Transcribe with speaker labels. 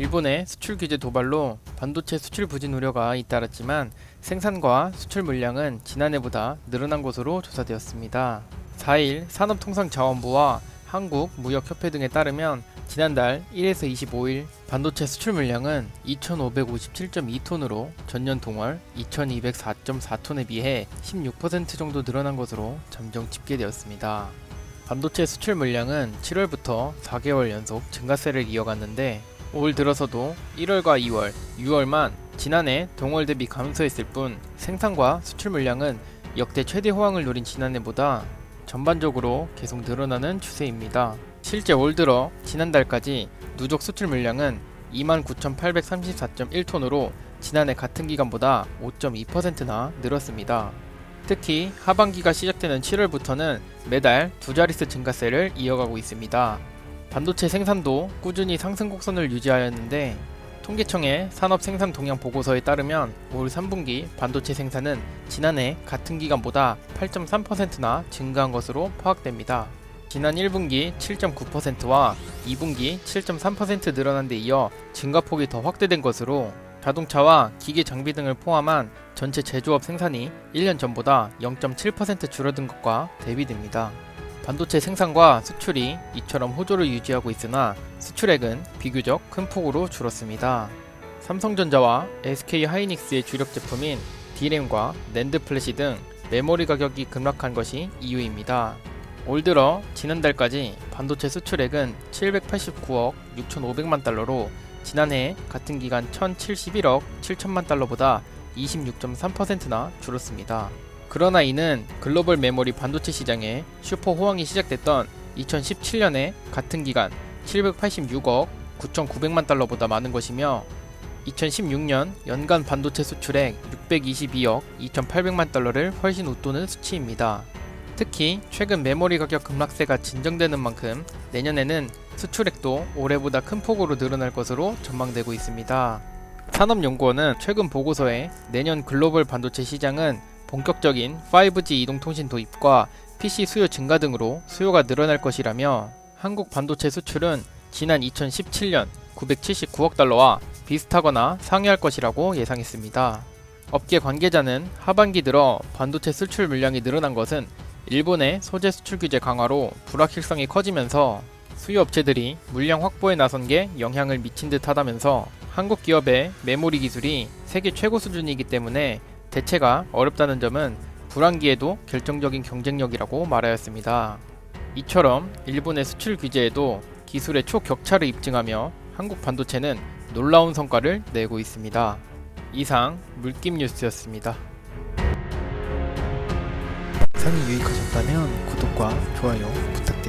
Speaker 1: 일본의 수출 규제 도발로 반도체 수출 부진 우려가 잇따랐지만 생산과 수출 물량은 지난해보다 늘어난 것으로 조사되었습니다. 4일 산업통상자원부와 한국무역협회 등에 따르면 지난달 1에서 25일 반도체 수출 물량은 2,557.2톤으로 전년 동월 2,204.4톤에 비해 16% 정도 늘어난 것으로 잠정 집계되었습니다. 반도체 수출 물량은 7월부터 4개월 연속 증가세를 이어갔는데 올 들어서도 1월과 2월, 6월만 지난해 동월 대비 감소했을 뿐 생산과 수출 물량은 역대 최대 호황을 노린 지난해보다 전반적으로 계속 늘어나는 추세입니다. 실제 올 들어 지난달까지 누적 수출 물량은 29,834.1톤으로 지난해 같은 기간보다 5.2%나 늘었습니다. 특히 하반기가 시작되는 7월부터는 매달 두 자릿수 증가세를 이어가고 있습니다. 반도체 생산도 꾸준히 상승 곡선을 유지하였는데 통계청의 산업 생산 동향 보고서에 따르면 올 3분기 반도체 생산은 지난해 같은 기간보다 8.3%나 증가한 것으로 파악됩니다. 지난 1분기 7.9%와 2분기 7.3% 늘어난 데 이어 증가폭이 더 확대된 것으로 자동차와 기계 장비 등을 포함한 전체 제조업 생산이 1년 전보다 0.7% 줄어든 것과 대비됩니다. 반도체 생산과 수출이 이처럼 호조를 유지하고 있으나 수출액은 비교적 큰 폭으로 줄었습니다. 삼성전자와 SK 하이닉스의 주력 제품인 D램과 낸드 플래시 등 메모리 가격이 급락한 것이 이유입니다. 올 들어 지난달까지 반도체 수출액은 789억 6,500만 달러로 지난해 같은 기간 1,071억 7천만 달러보다 26.3%나 줄었습니다. 그러나 이는 글로벌 메모리 반도체 시장에 슈퍼 호황이 시작됐던 2017년에 같은 기간 786억 9,900만 달러보다 많은 것이며 2016년 연간 반도체 수출액 622억 2,800만 달러를 훨씬 웃도는 수치입니다. 특히 최근 메모리 가격 급락세가 진정되는 만큼 내년에는 수출액도 올해보다 큰 폭으로 늘어날 것으로 전망되고 있습니다. 산업연구원은 최근 보고서에 내년 글로벌 반도체 시장은 본격적인 5G 이동통신 도입과 PC 수요 증가 등으로 수요가 늘어날 것이라며 한국 반도체 수출은 지난 2017년 979억 달러와 비슷하거나 상회할 것이라고 예상했습니다. 업계 관계자는 하반기 들어 반도체 수출 물량이 늘어난 것은 일본의 소재 수출 규제 강화로 불확실성이 커지면서 수요 업체들이 물량 확보에 나선 게 영향을 미친 듯 하다면서 한국 기업의 메모리 기술이 세계 최고 수준이기 때문에 대체가 어렵다는 점은 불황기에도 결정적인 경쟁력이라고 말하였습니다. 이처럼 일본의 수출 규제에도 기술의 초격차를 입증하며 한국 반도체는 놀라운 성과를 내고 있습니다. 이상 물김 뉴스였습니다.
Speaker 2: 영상이 유익하셨다면 구독과 좋아요 부탁드립니다.